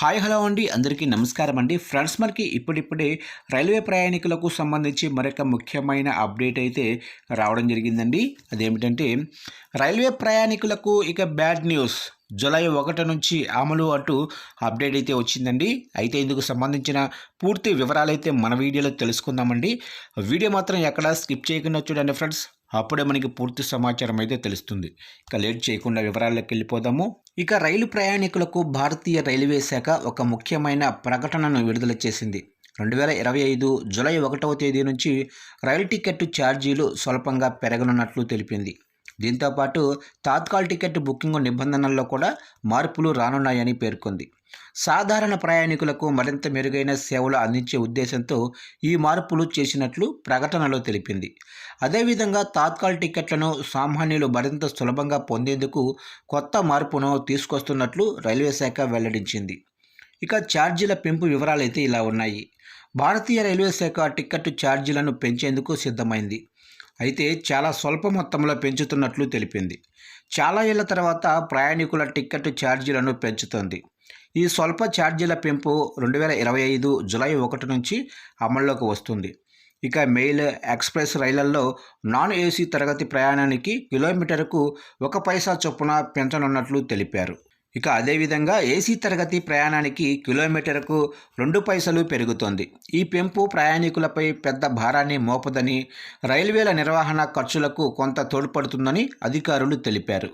Hi hello అండి. అందరికీ నమస్కారం అండి. ఫ్రెండ్స్ మనకి ఇప్పుడిప్పుడే రైల్వే ప్రయాణికులకు సంబంధించి మరొక ముఖ్యమైన అప్డేట్ అయితే రావడం జరిగిందండి. అదేమిటంటే రైల్వే ప్రయాణికులకు ఇక బ్యాడ్ న్యూస్. జూలై ఒకటి నుంచి అమలు అంటూ అప్డేట్ అయితే వచ్చిందండి. అయితే ఇందుకు సంబంధించిన పూర్తి వివరాలు అయితే మన వీడియోలో తెలుసుకుందామండి. వీడియో మాత్రం ఎక్కడా స్కిప్ చేయకుండా చూడండి ఫ్రెండ్స్. అప్పుడే మనకి పూర్తి సమాచారం అయితే తెలుస్తుంది. ఇక లేట్ చేయకుండా వివరాల్లోకి వెళ్ళిపోదాము. ఇక రైలు ప్రయాణికులకు భారతీయ రైల్వే శాఖ ఒక ముఖ్యమైన ప్రకటనను విడుదల చేసింది. రెండు వేల ఇరవై ఐదు జూలై ఒకటవ తేదీ నుంచి రైలు టికెట్ ఛార్జీలు స్వల్పంగా పెరగనున్నట్లు తెలిపింది. దీంతోపాటు తాత్కాల్ టికెట్ బుకింగ్ నిబంధనల్లో కూడా మార్పులు రానున్నాయని పేర్కొంది. సాధారణ ప్రయాణికులకు మరింత మెరుగైన సేవలు అందించే ఉద్దేశంతో ఈ మార్పులు చేసినట్లు ప్రకటనలో తెలిపింది. అదేవిధంగా తాత్కాల్ టికెట్లను సామాన్యులు మరింత సులభంగా పొందేందుకు కొత్త మార్పును తీసుకొస్తున్నట్లు రైల్వే శాఖ వెల్లడించింది. ఇక ఛార్జీల పెంపు వివరాలైతే ఇలా ఉన్నాయి. భారతీయ రైల్వే శాఖ టికెట్ ఛార్జీలను పెంచేందుకు సిద్ధమైంది. అయితే చాలా స్వల్ప మొత్తంలో పెంచుతున్నట్లు తెలిపింది. చాలా ఏళ్ళ తర్వాత ప్రయాణికుల టిక్కెట్ ఛార్జీలను పెంచుతోంది. ఈ స్వల్ప ఛార్జీల పెంపు రెండు వేల ఇరవై ఐదు జులై ఒకటి నుంచి అమల్లోకి వస్తుంది. ఇక మెయిల్ ఎక్స్ప్రెస్ రైళ్ళలో నాన్ ఏసీ తరగతి ప్రయాణానికి కిలోమీటర్కు ఒక పైసా చొప్పున పెంచనున్నట్లు తెలిపారు. ఇక అదేవిధంగా ఏసీ తరగతి ప్రయాణానికి కిలోమీటర్కు రెండు పైసలు పెరుగుతోంది. ఈ పెంపు ప్రయాణికులపై పెద్ద భారాన్ని మోపదని రైల్వేల నిర్వహణ ఖర్చులకు కొంత తోడ్పడుతుందని అధికారులు తెలిపారు.